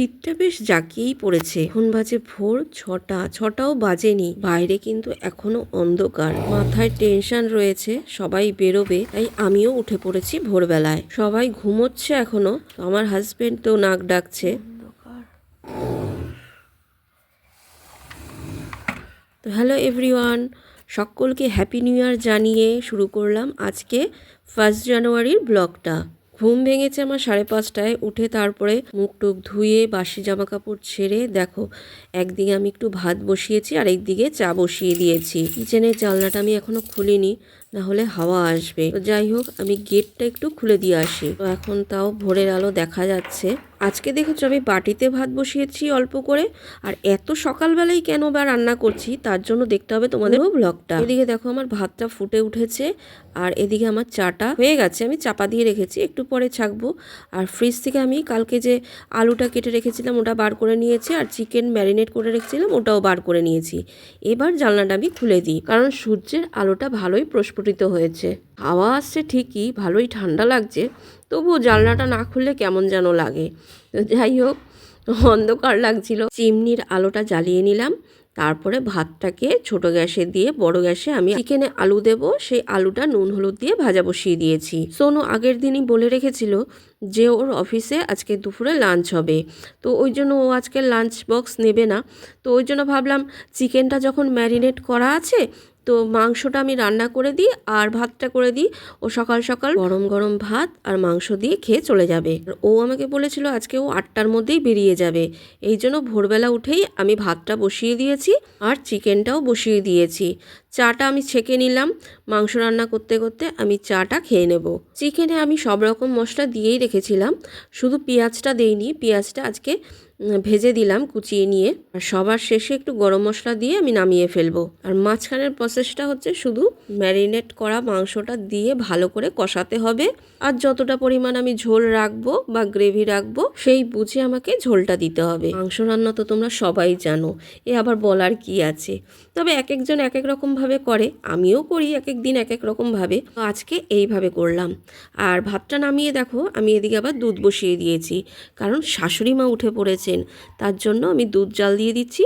শীতটা বেশ জাঁকিয়েই পড়েছে। এখন বাজে ভোর ছটা, ছটাও বাজেনি। বাইরে কিন্তু এখনও অন্ধকার। মাথায় টেনশন রয়েছে, সবাই বেরোবে, তাই আমিও উঠে পড়েছি ভোরবেলায়। সবাই ঘুমোচ্ছে এখনও আমার হাজবেন্ড তো নাক ডাকছে। তো হ্যালো এভরিওয়ান সকলকে হ্যাপি নিউ ইয়ার জানিয়ে শুরু করলাম আজকে ফার্স্ট জানুয়ারির ব্লগটা ঘুম ভেঙেছে আমার সাড়ে পাঁচটায়। উঠে তারপরে মুখ টুক ধুয়ে বাসি জামা কাপড় ছেড়ে, দেখো, একদিকে আমি একটু ভাত বসিয়েছি আর একদিকে চা বসিয়ে দিয়েছি। কিচেনের জানলাটা আমি এখনও খুলিনি না হলে হাওয়া আসবে। যাই হোক, আমি গেটটা একটু খুলে দিয়ে আসি। তো এখন তাও ভোরের আলো দেখা যাচ্ছে। আজকে দেখেছ আমি বাটিতে ভাত বসিয়েছি অল্প করে, আর এত সকালবেলায় কেন বা রান্না করছি তার জন্য দেখতে হবে তোমাদেরও ব্লগটা। এদিকে দেখো আমার ভাতটা ফুটে উঠেছে, আর এদিকে আমার চাটা হয়ে গেছে, আমি চাপা দিয়ে রেখেছি, একটু পরে ছাকবো। আর ফ্রিজ থেকে আমি কালকে যে আলুটা কেটে রেখেছিলাম ওটা বার করে নিয়েছি, আর চিকেন ম্যারিনেট করে রেখেছিলাম ওটাও বার করে নিয়েছি। এবার জানলাটা আমি খুলে দিই, কারণ সূর্যের আলোটা ভালোই প্রস্ফুটিত হয়েছে। হাওয়া আসছে ঠিকই, ভালোই ঠান্ডা লাগছে তবুও জানলাটা না খুললে কেমন যেন লাগে। যাই হোক, অন্ধকার লাগছিল। চিমনির আলোটা জ্বালিয়ে নিলাম। তারপরে ভাতটাকে ছোট গ্যাসে দিয়ে, বড় গ্যাসে আমি চিকেনে আলু দেব। সেই আলুটা নুন হলুদ দিয়ে ভাজা বসিয়ে দিয়েছি। সোনু আগের দিনই বলে রেখেছিল যে ওর অফিসে আজকে দুপুরে লাঞ্চ হবে। তো ওই জন্য ও আজকে লাঞ্চ বক্স নেবে না। তো ওই জন্য ভাবলাম, চিকেনটা যখন ম্যারিনেট করা আছে তো মাংসটা আমি রান্না করে দিই আর ভাতটা করে দিই। ও সকাল সকাল গরম গরম ভাত আর মাংস দিয়ে খেয়ে চলে যাবে। ও আমাকে বলেছিল আজকে ও আটটার মধ্যেই বেরিয়ে যাবে। এই জন্য ভোরবেলা উঠেই আমি ভাতটা বসিয়ে দিয়েছি আর চিকেনটাও বসিয়ে দিয়েছি। চাটা আমি ছেঁকে নিলাম। মাংস রান্না করতে করতে আমি চাটা খেয়ে নেব। চিকেনে আমি সব রকম মশলা দিয়েই রেখেছিলাম। শুধু পেঁয়াজটা দেইনি। পেঁয়াজটা আজকে ভেজে দিলাম কুচিয়ে নিয়ে। আর সবার শেষে একটু গরম মশলা দিয়ে আমি নামিয়ে ফেলব। আর মাঝখানের প্রসেসটা হচ্ছে শুধু ম্যারিনেট করা মাংসটা দিয়ে ভালো করে কষাতে হবে। আর যতটা পরিমাণ আমি ঝোল রাখব বা গ্রেভি রাখব, সেই বুঝে আমাকে ঝোলটা দিতে হবে। মাংস রান্না তো তোমরা সবাই জানো, এ আবার বলার কি আছে? তবে এক একজন এক এক রকমভাবে করে, আমিও করি এক এক দিন এক এক রকমভাবে। তো আজকে এইভাবে করলাম। আর ভাতটা নামিয়ে দেখো, আমি এদিকে আবার দুধ বসিয়ে দিয়েছি। কারণ শাশুড়ি মা উঠে পড়েছেন, তার জন্য আমি দুধ জাল দিয়ে দিচ্ছি।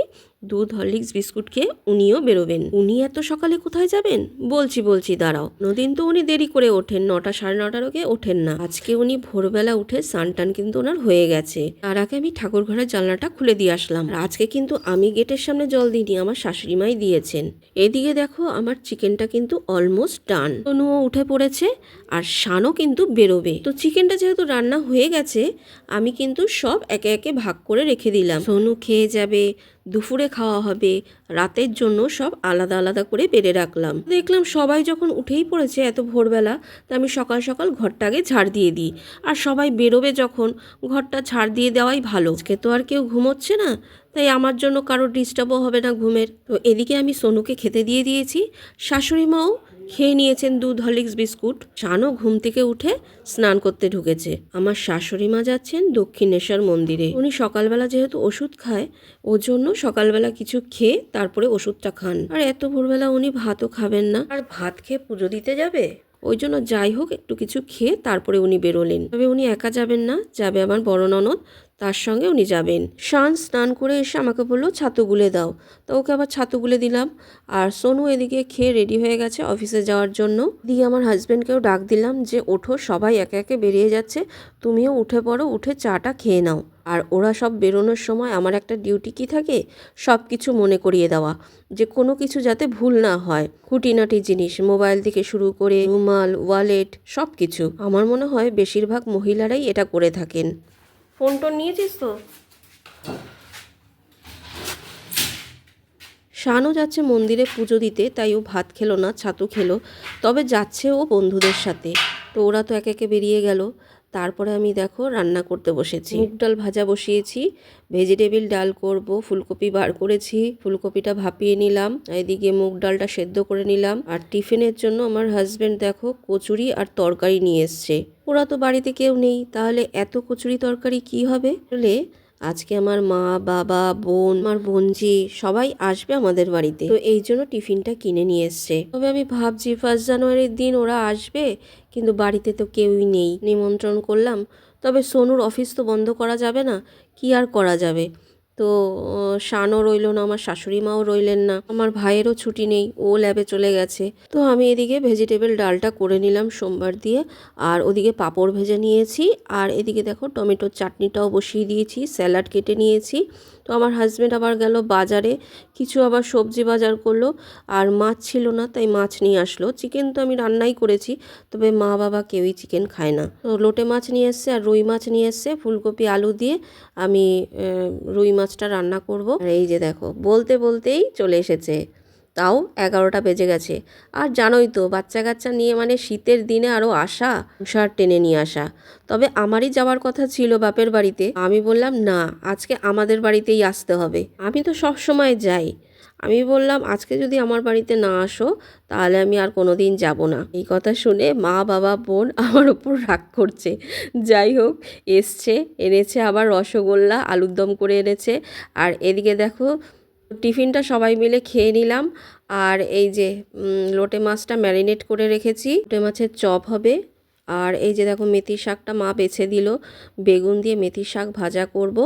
দুধ, হরলিক্স, বিস্কুট খেয়ে উনিও বেরোবেন। উনি এত সকালে কোথায় যাবেন? বলছি বলছি, দাঁড়াও। নদিন তো উনি দেরি করে ওঠেন, নটা সাড়ে নটার আগে ওঠেন না। আজকে উনি ভোরবেলা উঠে সানটান কিন্তু ওনার হয়ে গেছে। তার আগে আমি ঠাকুর ঘরের জানলাটা খুলে দিয়ে আসলাম। আজকে কিন্তু আমি গেটের সামনে জল দিইনি, আমার শাশুড়ি মাই দিয়েছেন। এদিকে দেখো, আমার চিকেনটা কিন্তু অলমোস্ট ডান তনুও উঠে পড়েছে, আর শানও কিন্তু বেরোবে। তো চিকেনটা যেহেতু রান্না হয়ে গেছে, আমি কিন্তু সব একে একে ভাগ করে রেখে দিলাম। সোনু খেয়ে যাবে দুপুরে খাওয়া হবে। রাতের জন্য সব আলাদা আলাদা করে বেড়ে রাখলাম। দেখলাম সবাই যখন উঠেই পড়েছে এত ভোরবেলা, তা আমি সকাল সকাল ঘরটা আগে ঝাড় দিয়ে দিই। আর সবাই বেরোবে যখন, ঘরটা ছাড় দিয়ে দেওয়াই ভালো। আজকে তো আর কেউ ঘুমোচ্ছে না, তাই আমার জন্য কারও ডিস্টার্বও হবে না ঘুমের। তো এদিকে আমি সোনুকে খেতে দিয়ে দিয়েছি। শাশুড়ি মাও খেয়ে নিয়েছেন দুধ হরলিক্স বিস্কুট। শানও ঘুম থেকে উঠে স্নান করতে ঢুকেছে। আমার শাশুড়ি মা যাচ্ছেন দক্ষিণেশ্বর মন্দিরে। উনি সকালবেলা যেহেতু ওষুধ খায়, ওর জন্য সকালবেলা কিছু খেয়ে তারপরে ওষুধটা খান। আর এত ভোরবেলা উনি ভাতও খাবেন না। আর ভাত খেয়ে পুজো দিতে যাবে? ওই জন্য যাই হোক, একটু কিছু খেয়ে তারপরে উনি বেরোলেন। তবে উনি একা যাবেন না, যাবে আমার বড় ননদ। তার সঙ্গে উনি যাবেন। শান স্নান করে এসে আমাকে বলল, ছাতু গুলে দাও। তো ওকে আবার ছাতু গুলে দিলাম। আর সোনু এদিকে খেয়ে রেডি হয়ে গেছে অফিসে যাওয়ার জন্য। দিয়ে আমার হাজব্যান্ডকেও ডাক দিলাম যে, ওঠো, সবাই একে একে বেরিয়ে যাচ্ছে। তুমিও উঠে পড়ো, উঠে চাটা খেয়ে নাও। আর ওরা সব বেরোনোর সময় আমার একটা ডিউটি কি থাকে? সব কিছু মনে করিয়ে দেওয়া। যে, কোনো কিছু যাতে ভুল না হয়। খুঁটিনাটি জিনিস মোবাইল থেকে শুরু করে, রুমাল ওয়ালেট সব কিছু আমার মনে হয় বেশিরভাগ মহিলারাই এটা করে থাকেন। ফোন টোন নিয়েছিস তো? শানও যাচ্ছে মন্দিরে পুজো দিতে, তাই ও ভাত খেলো না, ছাতু খেলো। তবে যাচ্ছে ও বন্ধুদের সাথে। তো ওরা তো এক একে বেরিয়ে গেল। তারপরে আমি দেখো রান্না করতে বসেছি। মুগ ডাল ভাজা বসিয়েছি ভেজিটেবিল ডাল করব ফুলকপি বার করেছি ফুলকপিটা ভাপিয়ে নিলাম এদিকে মুগ ডালটা সেদ্ধ করে নিলাম। আর টিফিনের জন্য আমার হাজব্যান্ড দেখো কচুরি আর তরকারি নিয়ে এসছে। ওরা তো বাড়িতে কেউ নেই তাহলে এত কচুরি তরকারি কি হবে? বলে আজকে আমার মা, বাবা, বোন, আমার বোনজি সবাই আসবে আমাদের বাড়িতে। তো এই জন্য টিফিনটা কিনে নিয়ে এসছে। তবে আমি ভাবছি ফার্স্ট জানুয়ারির দিন ওরা আসবে, কিন্তু বাড়িতে তো কেউই নেই। নিমন্ত্রণ করলাম, তবে সোনুর অফিস তো বন্ধ করা যাবে না, কি আর করা যাবে? তো শানও রইল না, আমার শাশুড়ি মাও রইলেন না। আমার ভাইয়েরও ছুটি নেই, ও ল্যাবে চলে গেছে। তো আমি এদিকে ভেজিটেবল ডালটা করে নিলাম সোমবার দিয়ে, আর ওদিকে পাঁপড় ভেজে নিয়েছি, আর এদিকে দেখো টমেটোর চাটনিটাও বসিয়ে দিয়েছি, স্যালাড কেটে নিয়েছি। তো আমার হাজব্যান্ড আবার গেল বাজারে, কিছু আবার সবজি বাজার করল, আর মাছ ছিল না, তাই মাছ নিয়ে আসলো। চিকেন তো আমি রান্নাই করেছি, তবে মা বাবা কেউই চিকেন খায় না। তো লোটে মাছ নিয়ে এসছে আর রুই মাছ নিয়ে এসছে, ফুলকপি, আলু দিয়ে আমি রুই মাছটা রান্না করব। আর এই যে দেখো, বলতে বলতেই চলে এসেছে। তাও এগারোটা বেজে গেছে। আর জানোই তো বাচ্চা কাচ্চা নিয়ে মানে শীতের দিনে আরও আসা তুষার টেনে নিয়ে আসা। তবে আমারই যাওয়ার কথা ছিল বাপের বাড়িতে। আমি বললাম, না, আজকে আমাদের বাড়িতেই আসতে হবে। আমি তো সব সময় যাই। আমি বললাম, আজকে যদি আমার বাড়িতে না আসো, তাহলে আমি আর কোনো দিন যাব না। এই কথা শুনে মা, বাবা, বোন আমার ওপর রাগ করছে। যাই হোক, এসছে, এনেছে আবার রসগোল্লা, আলুর দম করে এনেছে। আর এদিকে দেখো, টিফিনটা সবাই মিলে খেয়ে নিলাম। আর এই যে লোটে মাছটা ম্যারিনেট করে রেখেছি। লোটে মাছের চপ হবে। আর এই যে দেখো মেথি শাকটা মা বেছে দিল। বেগুন দিয়ে মেথি শাক ভাজা করব।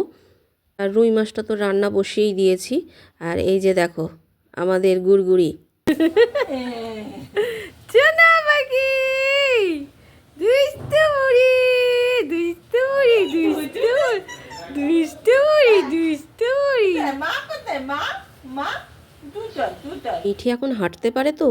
আর রুই মাছটা তো রান্না বসিয়েই দিয়েছি। আর এই যে দেখো আমাদের গুড়গুড়ি। চনা পাখি! মা? কোথায় মা? মিঠি এখন হাঁটতে পারে তো,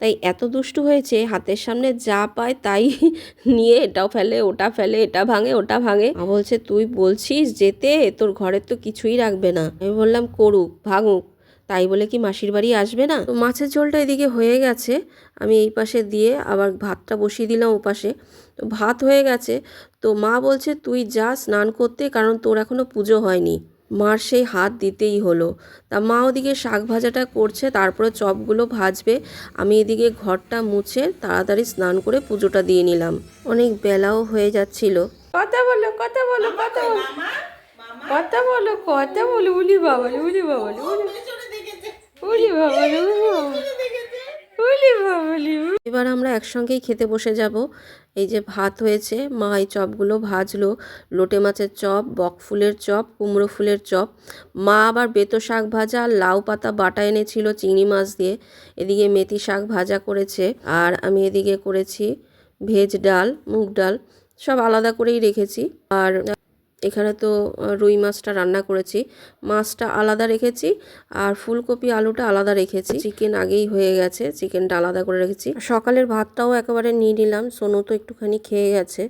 তাই এত দুষ্টু হয়েছে, হাতের সামনে যা পায় তাই নিয়ে এটাও ফেলে, ওটা ফেলে, এটা ভাঙে, ওটা ভাঙে। মা বলছে, তুই বলছিস যেতে? তোর ঘরের তো কিছুই রাখবে না। আমি বললাম, করুক, ভাঙুক। তাই বলে কি মাসির বাড়ি আসবে না? তো মাছের ঝোলটা এদিকে হয়ে গেছে। আমি এই পাশে দিয়ে আবার ভাতটা বসিয়ে দিলাম ও পাশে তো ভাত হয়ে গেছে। তো মা বলছে, তুই যা স্নান করতে, কারণ তোর এখনও পুজো হয়নি। মার সেই হাত দিতেই হলো। তা মা ওদিকে শাক ভাজাটা করছে তারপরে চপগুলো ভাজবে। আমি এদিকে ঘরটা মুছে তাড়াতাড়ি স্নান করে পুজোটা দিয়ে নিলাম। অনেক বেলাও হয়ে যাচ্ছিল। কথা বলো কথা বলো কথা বলো। কথা বলো কথা বলো উলি বাবা উলি বাবা উলি বাবা উলি বাবা উলি বাবা এবার আমরা একসঙ্গেই খেতে বসে যাব। এই যে ভাত হয়েছে, মা এই চপগুলো ভাজলো। লোটে মাছের চপ, বক ফুলের চপ, কুমড়ো ফুলের চপ। মা আবার বেতো শাক ভাজা, লাউ পাতা, বাটা এনেছিল চিংড়ি মাছ দিয়ে। এদিকে মেথি শাক ভাজা করেছে আর আমি এদিকে করেছি ভেজ ডাল, মুগ ডাল, সব আলাদা করেই রেখেছি। আর এখানে তো রুই মাছটা রান্না করেছি। মাছটা আলাদা রেখেছি আর ফুলকপি, আলুটা আলাদা রেখেছি। চিকেন আগেই হয়ে গেছে, চিকেনটা আলাদা করে রেখেছি। সকালের ভাতটাও একেবারে নিয়ে নিলাম, সোনু তো একটুখানি খেয়ে গেছে।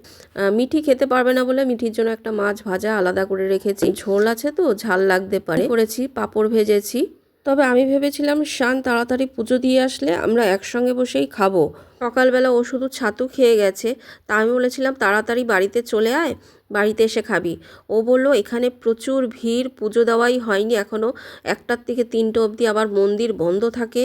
মিঠি খেতে পারবে না বলে মিঠির জন্য একটা মাছ ভাজা আলাদা করে রেখেছি। ঝোল আছে তো, ঝাল লাগতে পারে। করেছি, পাঁপড় ভেজেছি। তবে আমি ভেবেছিলাম, শান তাড়াতাড়ি পুজো দিয়ে আসলে আমরা একসঙ্গে বসেই খাব। সকালবেলা ও শুধু ছাতু খেয়ে গেছে। তা আমি বলেছিলাম, তাড়াতাড়ি বাড়িতে চলে আয়। বাড়িতে এসে খাবি। ও বলল, এখানে প্রচুর ভিড়, পুজো দেওয়াই হয়নি এখনও একটার থেকে তিনটে অবধি আবার মন্দির বন্ধ থাকে।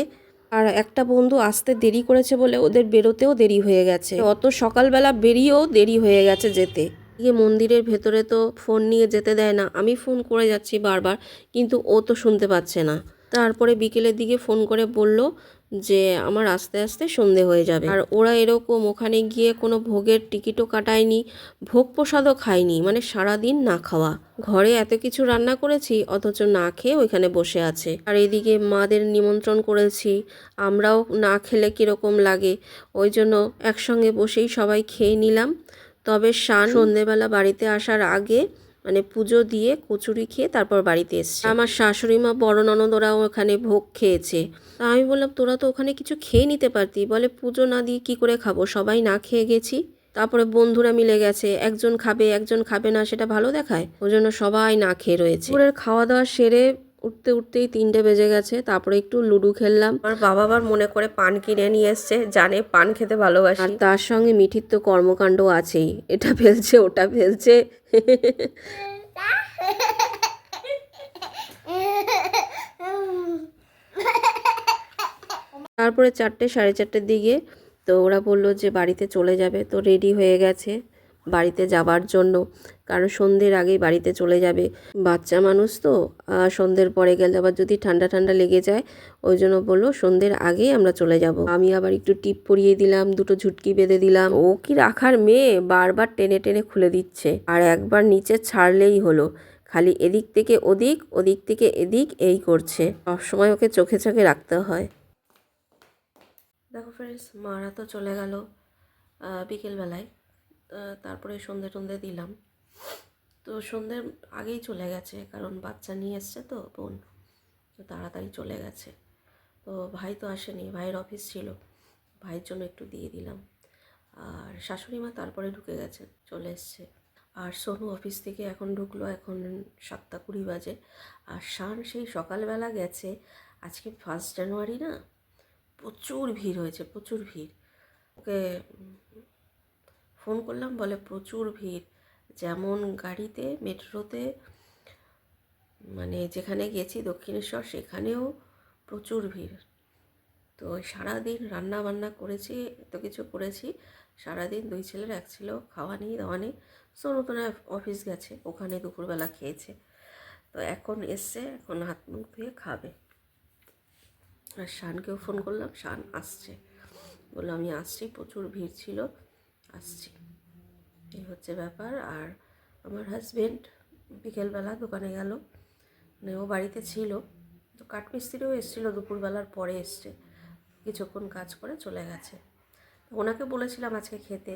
আর একটা বন্ধু আসতে দেরি করেছে বলে ওদের বেরোতেও দেরি হয়ে গেছে। অত সকালবেলা বেরিয়েও দেরি হয়ে গেছে যেতে। গিয়ে মন্দিরের ভেতরে তো ফোন নিয়ে যেতে দেয় না। আমি ফোন করে যাচ্ছি বারবার, কিন্তু ও তো শুনতে পাচ্ছে না। তারপরে বিকেলের দিকে ফোন করে বলল যে আমার আস্তে আস্তে সন্ধে হয়ে যাবে। আর ওরা এরকম ওখানে গিয়ে কোনো ভোগের টিকিটও কাটায়নি, ভোগ প্রসাদও খায়নি মানে সারাদিন না খাওয়া। ঘরে এত কিছু রান্না করেছি, অথচ না খেয়ে ওইখানে বসে আছে। আর এদিকে মাদের নিমন্ত্রণ করেছি, আমরাও না খেলে কীরকম লাগে, ওই জন্য একসঙ্গে বসেই সবাই খেয়ে নিলাম। তবে শান সন্ধেবেলা বাড়িতে আসার আগে মানে পুজো দিয়ে কচুরি খেয়ে তারপর বাড়িতে এসছে। আমার শাশুড়ি মা বড় ননদরাও ওখানে ভোগ খেয়েছে। তা আমি বললাম, তোরা তো ওখানে কিছু খেয়ে নিতে পারতি। বলে, পুজো না দিয়ে কি করে খাব? সবাই না খেয়ে গেছি। তারপরে বন্ধুরা মিলে গেছে। একজন খাবে একজন খাবে না, সেটা ভালো দেখায়। ওই জন্য সবাই না খেয়ে রয়েছে। ওদের খাওয়া দাওয়া সেরে উঠতে উঠতেই তিনটে বেজে গেছে, তারপরে একটু লুডো খেললাম। আমার বাবা আবার মনে করে পান কিনে নিয়ে এসছে, জানে পান খেতে ভালোবাসি। আর তার সঙ্গে মিঠির তো কর্মকাণ্ড আছেই, এটা ফেলছে, ওটা ফেলছে। তারপরে চারটে, সাড়ে চারটের দিকে তো ওরা বলল যে বাড়িতে চলে যাবে, তো রেডি হয়ে গেছে। বাড়িতে যাবার জন্য। কারণ সন্ধ্যের আগেই বাড়িতে চলে যাবে। বাচ্চা মানুষ তো সন্ধ্যের পরে গেলে আবার যদি ঠান্ডা ঠান্ডা লেগে যায়, ওই জন্য বলল সন্ধ্যের আগেই আমরা চলে যাব। আমি আবার একটু টিপ পরিয়ে দিলাম, দুটো ঝুটকি বেঁধে দিলাম। ও কি রাখার মেয়ে? বারবার টেনে টেনে খুলে দিচ্ছে। আর একবার নিচে ছাড়লেই হলো। খালি এদিক থেকে ওদিক ওদিক থেকে এদিক, এই করছে। সবসময় ওকে চোখে চোখে রাখতে হয়। দেখো ফ্রেন্ডস মারা তো চলে গেল বিকেলবেলায়। তারপরে সন্ধে টন্ধে দিলাম। তো সন্ধ্যের আগেই চলে গেছে, কারণ বাচ্চা নিয়ে এসছে তো, বোন। তো তাড়াতাড়ি চলে গেছে। তো ভাই তো আসেনি, ভাইয়ের অফিস ছিল। ভাইয়ের জন্য একটু দিয়ে দিলাম। আর শাশুড়ি মা তারপরে ঢুকে গেছে, চলে এসছে। আর সোনু অফিস থেকে এখন ঢুকলো, এখন সাতটা কুড়ি বাজে। আর শান সেই সকালবেলা গেছে, আজকে ফার্স্ট জানুয়ারি না? প্রচুর ভিড় হয়েছে, প্রচুর ভিড়। ওকে ফোন করলাম, বলে, প্রচুর ভিড়। যেমন গাড়িতে, মেট্রোতে মানে যেখানে গেছি, দক্ষিণেশ্বর, সেখানেও প্রচুর ভিড়। তো সারাদিন রান্না বান্না করেছি, এত কিছু করেছি। সারাদিন দুই ছেলের, এক ছিল খাওয়া নেই, দাওয়া নেই। সোনু তো না অফিস গেছে, ওখানে দুপুরবেলা খেয়েছে। তো এখন এসছে, এখন হাত মুখ ধুয়ে খাবে। আর শানকেও ফোন করলাম, শান আসছে। বলল, আমি আসছি, প্রচুর ভিড় ছিল। আসছি। এই হচ্ছে ব্যাপার। আর আমার হাজব্যান্ড বিকেলবেলা দোকানে গেল। মানে ও বাড়িতে ছিল। তো কাঠমিস্ত্রিও এসেছিল, দুপুরবেলার পরে এসছে। কিছুক্ষণ কাজ করে চলে গেছে। ওনাকে বলেছিলাম আজকে খেতে।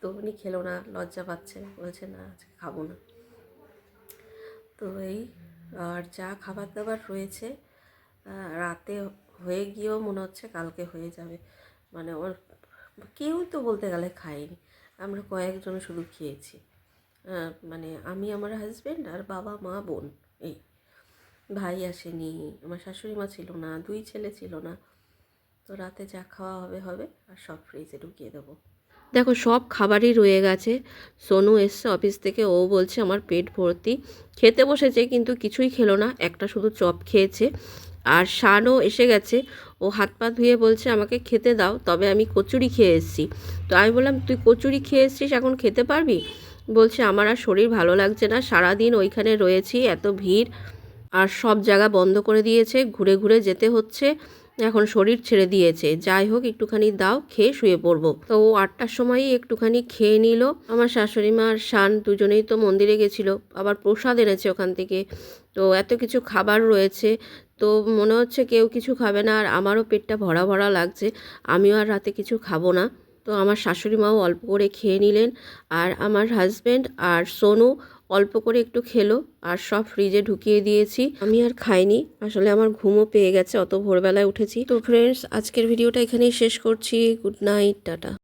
তো উনি খেলো না, লজ্জা পাচ্ছে। বলছে, না, আজকে খাব না। তো এই, আর যা খাবার দাবার রয়েছে রাতে হয়ে গিয়েও মনে হচ্ছে কালকে হয়ে যাবে। মানে ওর কেউই তো বলতে গেলে খায়নি। আমরা কয়েকজন শুধু খেয়েছি। মানে আমি, আমার হাজব্যান্ড আর বাবা, মা, বোন, এই ভাই আসেনি, আমার শাশুড়ি মা ছিল না, দুই ছেলে ছিল না। তো রাতে যা খাওয়া হবে হবে, আর সব ফ্রিজে ঢুকিয়ে দেবো। দেখো, সব খাবারই রয়ে গেছে। সোনু এসছে অফিস থেকে, ও বলছে, আমার পেট ভর্তি। খেতে বসেছে, কিন্তু কিছুই খেলো না। একটা শুধু চপ খেয়েছে। আর শানও এসে গেছে। ও হাত পা ধুয়ে বলছে, আমাকে খেতে দাও, তবে আমি কচুরি খেয়ে এসেছি। তো আমি বললাম, তুই কচুরি খেয়ে এসছিস, এখন খেতে পারবি? বলছে, আমার আর শরীর ভালো লাগছে না, সারাদিন ওইখানে রয়েছি, এত ভিড়, আর সব জায়গা বন্ধ করে দিয়েছে, ঘুরে ঘুরে যেতে হচ্ছে। এখন শরীর ছেড়ে দিয়েছে। যাই হোক, একটুখানি দাও, খেয়ে শুয়ে পড়ব। তো ও আটটার সময়ই একটুখানি খেয়ে নিল। আমার শাশুড়ি মা আর শান দুজনেই তো মন্দিরে গেছিল। আবার প্রসাদ এনেছে ওখান থেকে। তো এত কিছু খাবার রয়েছে। তো মনে হচ্ছে কেউ কিছু খাবে না। আর আমারও পেটটা ভরা ভরা লাগছে। আমিও আর রাতে কিছু খাব না। তো আমার শাশুড়ি মাও অল্প করে খেয়ে নিলেন। আর আমার হাজব্যান্ড আর সোনু অল্প করে একটু খেলো, আর সব ফ্রিজে ঢুকিয়ে দিয়েছি। আমি আর খাইনি, আসলে আমার ঘুমও পেয়ে গেছে, অত ভোরবেলায় উঠেছি। তো ফ্রেন্ডস আজকের ভিডিওটা এখানেই শেষ করছি। Good night tata.